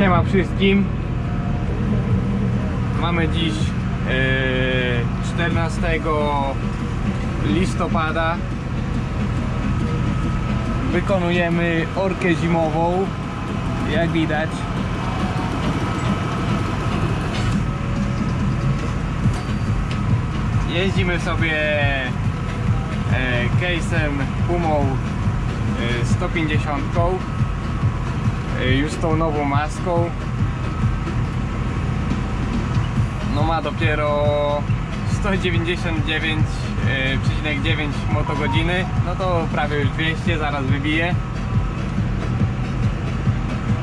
Siema wszystkim. Mamy dziś e, 14 listopada. Wykonujemy orkę zimową. Jak widać. Jeździmy sobie e, case'em Pumą e, 150 e, już z tą nową maską. No ma dopiero 199,9 motogodziny. No to prawie już 200 zaraz wybije.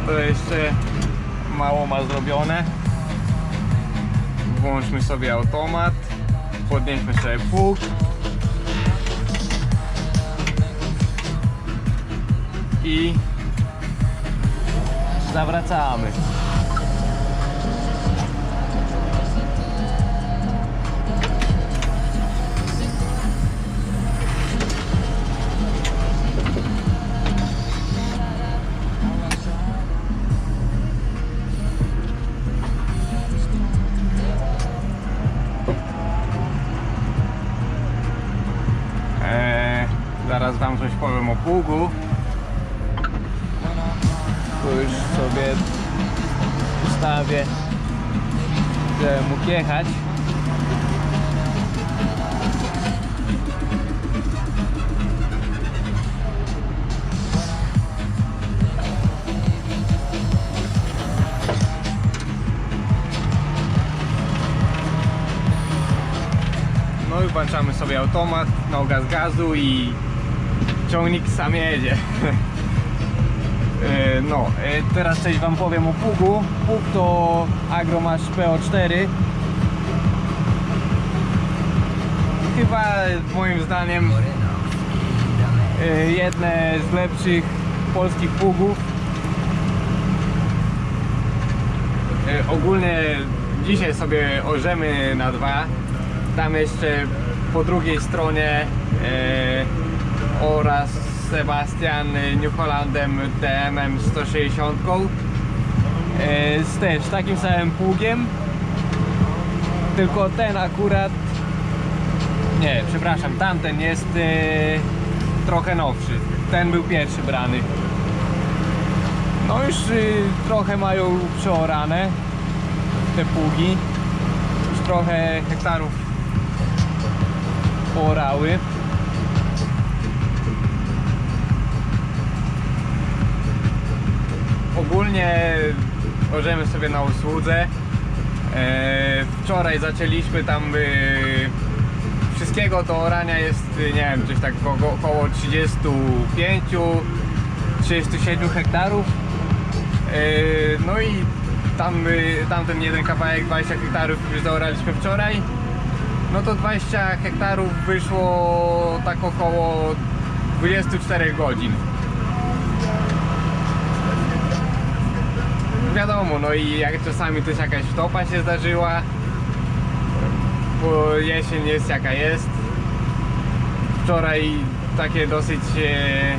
To jeszcze mało ma zrobione. Włączmy sobie automat. Podnieśmy sobie pług. I zawracamy Eee, zaraz wam coś powiem o pługu. Sobie automat, noga z gazu i ciągnik sam jedzie. E, No, e, teraz coś wam powiem o pługu. Pług to Agromasz PO4. Chyba moim zdaniem e, jedne z lepszych polskich pługów. Ogólnie dzisiaj sobie orzemy na dwa. Tam jeszcze po drugiej stronie e, oraz Sebastian New Hollandem TMM 160 e, z też takim samym pługiem. Tylko ten akurat nie, przepraszam, tamten jest e, trochę nowszy. Ten był pierwszy brany. No już e, trochę mają przeorane te pługi. Już trochę hektarów poorały ogólnie orzemy sobie na usłudze. E, wczoraj zaczęliśmy tam e, wszystkiego do orania jest e, nie wiem coś tak około, około 35 37 hektarów. No i tam, tamten jeden kawałek 20 hektarów już zaoraliśmy wczoraj no to 20 hektarów wyszło tak około 24 godzin wiadomo, no i jak czasami też jakaś wtopa się zdarzyła, bo jesień jest jaka jest. Wczoraj takie dosyć, e,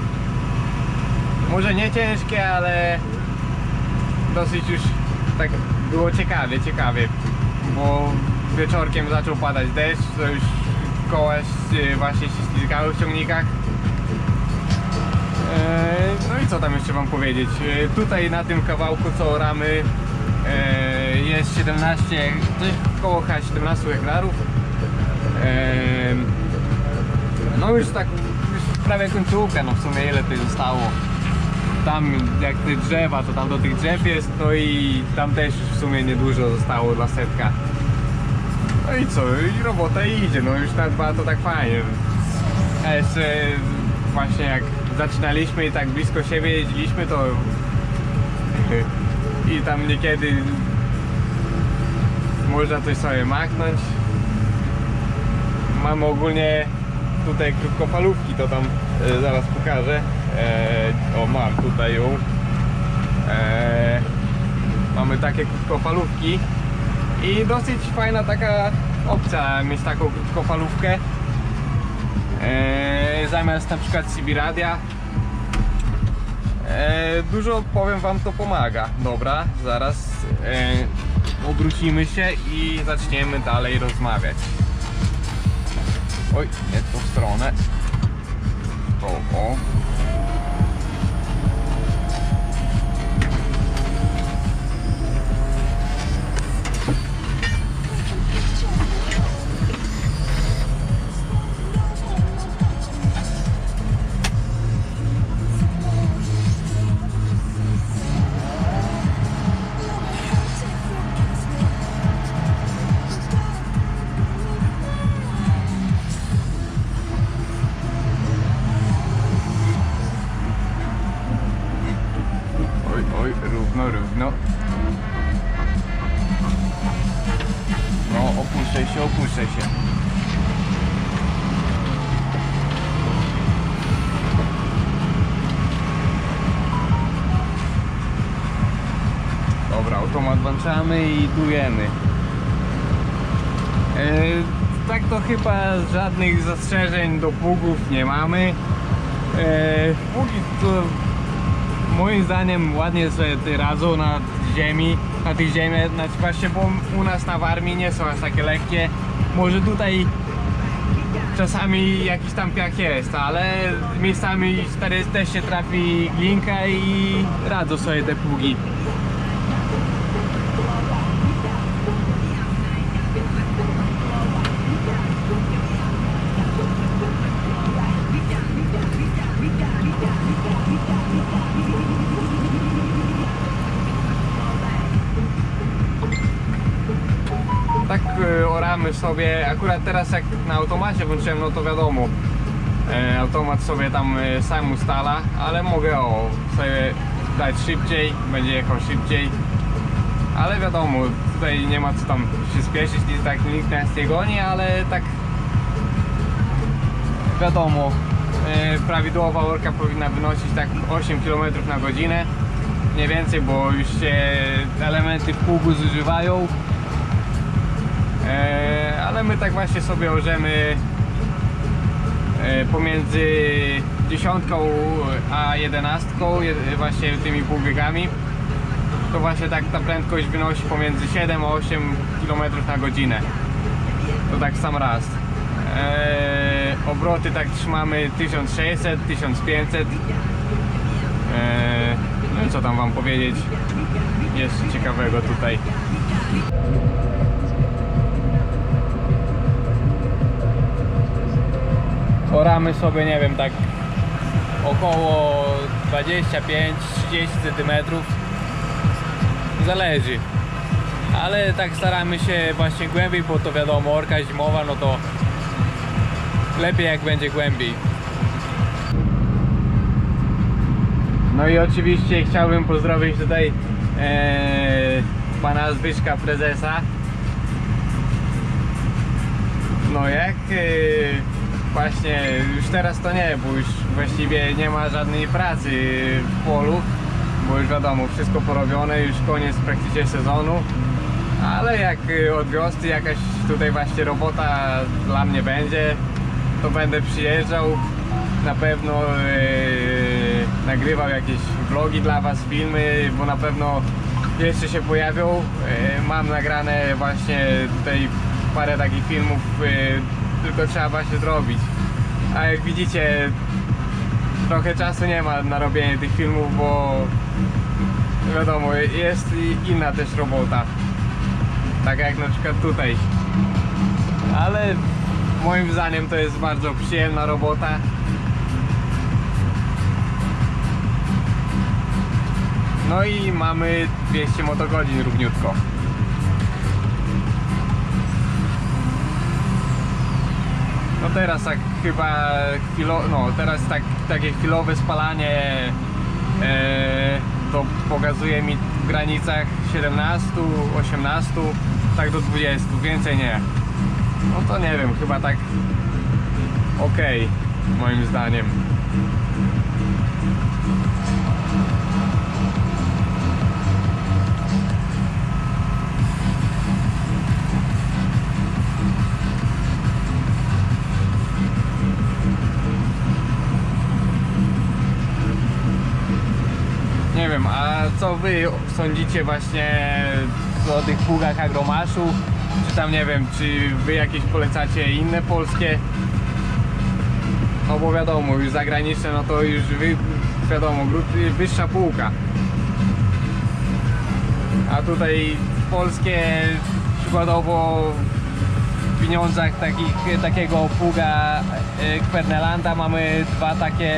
może nie ciężkie, ale dosyć już tak było ciekawie, ciekawie, bo wieczorkiem zaczął padać deszcz, to już koła właśnie się ślizgały w ciągnikach. Eee, No i co tam jeszcze wam powiedzieć? Eee, Tutaj na tym kawałku co oramy eee, jest 17, coś chyba 17 hektarów. No już tak już prawie końcówka, no w sumie ile tutaj zostało. Tam jak te drzewa, to tam do tych drzew jest, no i tam też w sumie niedużo zostało dla setka. No i co, i robota idzie, no już na dwa to tak fajnie. A jeszcze właśnie jak zaczynaliśmy i tak blisko siebie jeździliśmy, to i tam niekiedy można coś sobie machnąć. Mamy ogólnie tutaj krótkofalówki, to tam e, zaraz pokażę. E, o, mam tutaj ją. E, mamy takie krótkofalówki i dosyć fajna taka opcja mieć taką krótkofalówkę e, zamiast na przykład CB radia E, dużo powiem wam to pomaga. Dobra, zaraz e, obrócimy się i zaczniemy dalej rozmawiać. Oj, nie w tą stronę. O, o. Oj, oj, równo, równo. No, opuszczaj się, opuszczaj się. Dobra, automat włączamy i dujemy. E, tak to chyba żadnych zastrzeżeń do pługów nie mamy. E, pługi to moim zdaniem ładnie sobie radzą na ziemi, na tych ziemiach, znaczy właśnie bo u nas na Warmii nie są aż takie lekkie. Może tutaj czasami jakiś tam piach jest, ale miejscami też się trafi glinka i radzą sobie te pługi. Sobie, akurat teraz jak na automacie włączyłem, no to wiadomo, e, automat sobie tam e, sam ustala, ale mogę o, sobie dać szybciej, będzie jechał szybciej, ale wiadomo, tutaj nie ma co tam się spieszyć, nic tak nikt nas nie goni, ale tak wiadomo, e, prawidłowa orka powinna wynosić tak 8 km na godzinę, mniej więcej, bo już się elementy pługu zużywają, ale my tak właśnie sobie orzemy e, pomiędzy dziesiątką a jedenastką, je- właśnie tymi półbiegami. To właśnie tak ta prędkość wynosi pomiędzy 7 a 8 km na godzinę. To tak sam raz. E, obroty tak trzymamy 1600, 1500. E, no i co tam wam powiedzieć jeszcze ciekawego tutaj. Oramy sobie, nie wiem, tak około 25-30 cm. Zależy. Ale tak staramy się właśnie głębiej, bo to wiadomo, orka zimowa, no to lepiej jak będzie głębiej. No i oczywiście chciałbym pozdrowić tutaj e, pana Zbyszka prezesa. No jak e, właśnie już teraz to nie, bo już właściwie nie ma żadnej pracy w polu, bo już wiadomo, wszystko porobione, już koniec praktycznie sezonu. Ale jak e, od wiosny jakaś tutaj właśnie robota dla mnie będzie, to będę przyjeżdżał. Na pewno e, nagrywał jakieś vlogi dla Was, filmy, bo na pewno jeszcze się pojawią. E, mam nagrane właśnie tutaj parę takich filmów, tylko trzeba właśnie zrobić. A jak widzicie, trochę czasu nie ma na robienie tych filmów, bo wiadomo, jest inna też robota. Tak jak na przykład tutaj. Ale moim zdaniem to jest bardzo przyjemna robota. No i mamy 200 motogodzin równiutko. No teraz tak chyba chwilo, no teraz tak, takie chwilowe spalanie e, to pokazuje mi w granicach 17, 18, tak do 20, więcej nie. No to nie wiem, chyba tak ok, moim zdaniem. Co wy sądzicie właśnie o tych pługach agromaszu? Czy tam nie wiem, czy wy jakieś polecacie inne polskie? No bo wiadomo, już zagraniczne, no to już wy, wiadomo, wyższa półka. A tutaj polskie przykładowo w pieniądzach takich, takiego pługa e, Kwernelanda mamy dwa takie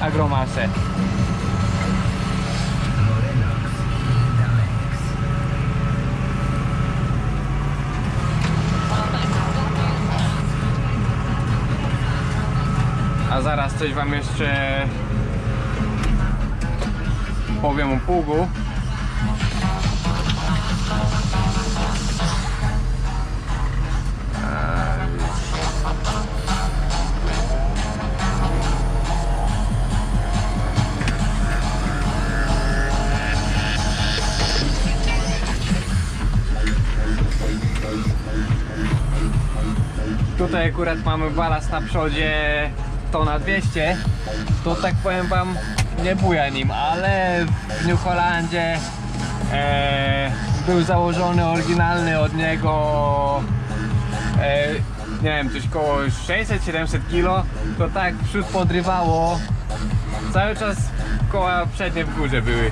agromasze. Zaraz coś wam jeszcze powiem o pługu. Tutaj akurat mamy balast na przodzie tona 200 to tak powiem wam nie buja nim, ale w New Hollandzie e, był założony oryginalny od niego e, nie wiem, coś koło 600-700 kg to tak przód podrywało cały czas koła przednie w górze były.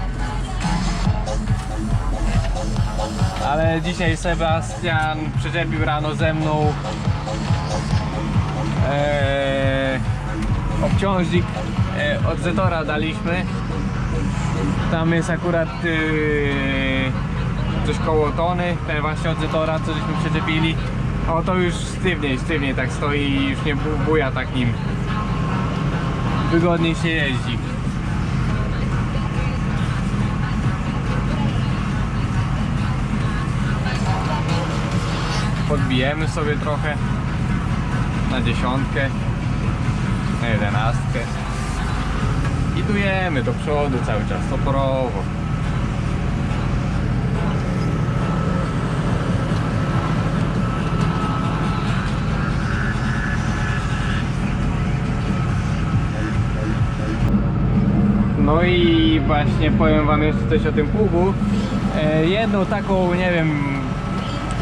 Ale dzisiaj Sebastian przyczepił rano ze mną Eee, obciążnik e, od Zetora daliśmy. Tam jest akurat yy, coś koło tony, ten właśnie od Zetora, co żeśmy przyczepili. O to już sztywniej, sztywniej tak stoi i już nie bu- buja tak nim. Wygodniej się jeździ. Podbijemy sobie trochę na dziesiątkę, jedenastkę. I dujemy do przodu cały czas, toporowo. No i właśnie powiem wam jeszcze coś o tym pługu. E, jedną taką, nie wiem,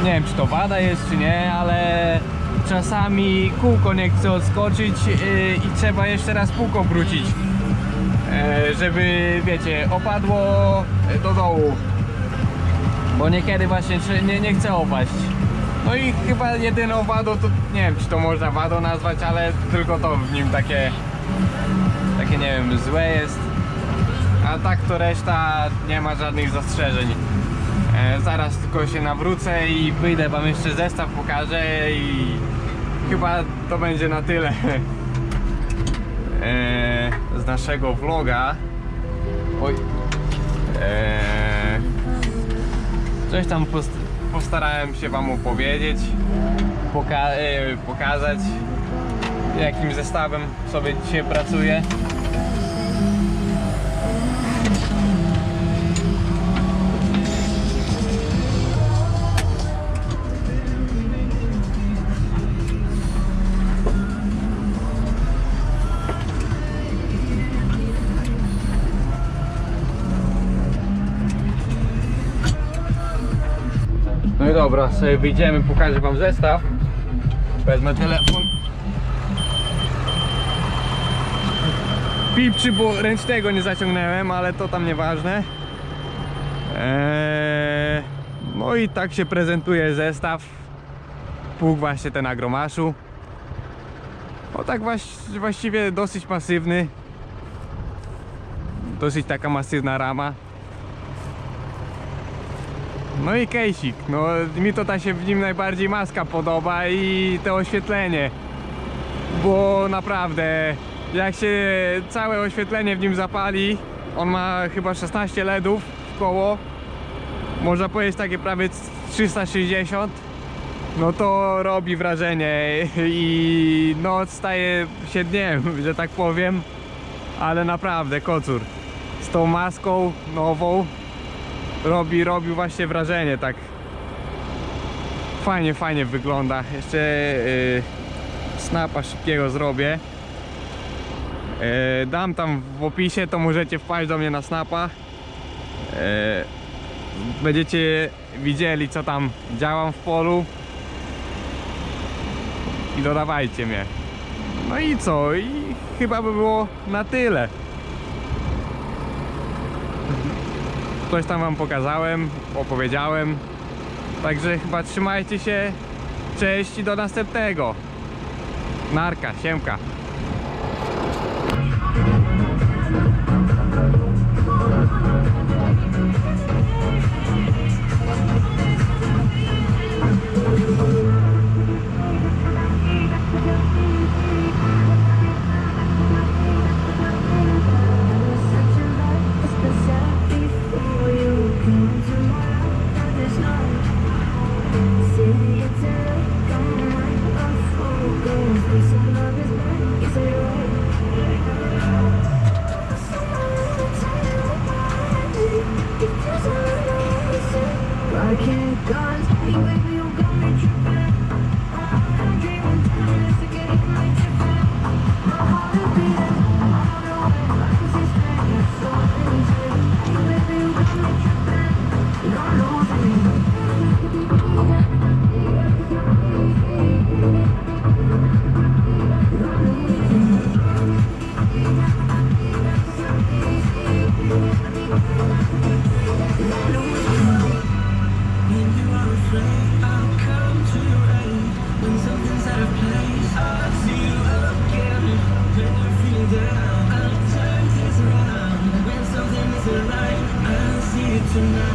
nie wiem czy to wada jest czy nie, ale czasami kółko nie chce odskoczyć yy, i trzeba jeszcze raz kółko wrócić, yy, żeby wiecie, opadło do dołu, bo niekiedy właśnie nie, nie chce opaść. No i chyba jedyną wadą to nie wiem czy to można wadą nazwać, ale tylko to w nim takie, takie nie wiem, złe jest. A tak to reszta nie ma żadnych zastrzeżeń. E, zaraz tylko się nawrócę i wyjdę wam jeszcze zestaw pokażę i chyba to będzie na tyle e, z naszego vloga. Oj. E, coś tam post postarałem się wam opowiedzieć, poka e, pokazać jakim zestawem sobie dzisiaj pracuję. Dobra, sobie wyjdziemy, pokażę wam zestaw. Wezmę telefon. Pipczy, bo ręcznego nie zaciągnąłem, ale to tam nieważne. Eee, no i tak się prezentuje zestaw. Pług właśnie ten agromaszu. O tak właś- właściwie dosyć masywny. Dosyć taka masywna rama. No i kejsik, no mi to ta się w nim najbardziej maska podoba i to oświetlenie. Bo naprawdę, jak się całe oświetlenie w nim zapali, on ma chyba 16 LEDów w koło, można powiedzieć takie prawie 360, no to robi wrażenie i noc staje się dniem, że tak powiem, ale naprawdę kocur. Z tą maską nową robi, robi właśnie wrażenie, tak fajnie, fajnie wygląda. Jeszcze yy, snapa szybkiego zrobię. E, dam tam w opisie, to możecie wpaść do mnie na snapa. E, będziecie widzieli co tam działam w polu. I dodawajcie mnie. No i co? I chyba by było na tyle. Coś tam wam pokazałem, opowiedziałem. Także chyba trzymajcie się. Cześć i do następnego. Narka, siemka. Tonight.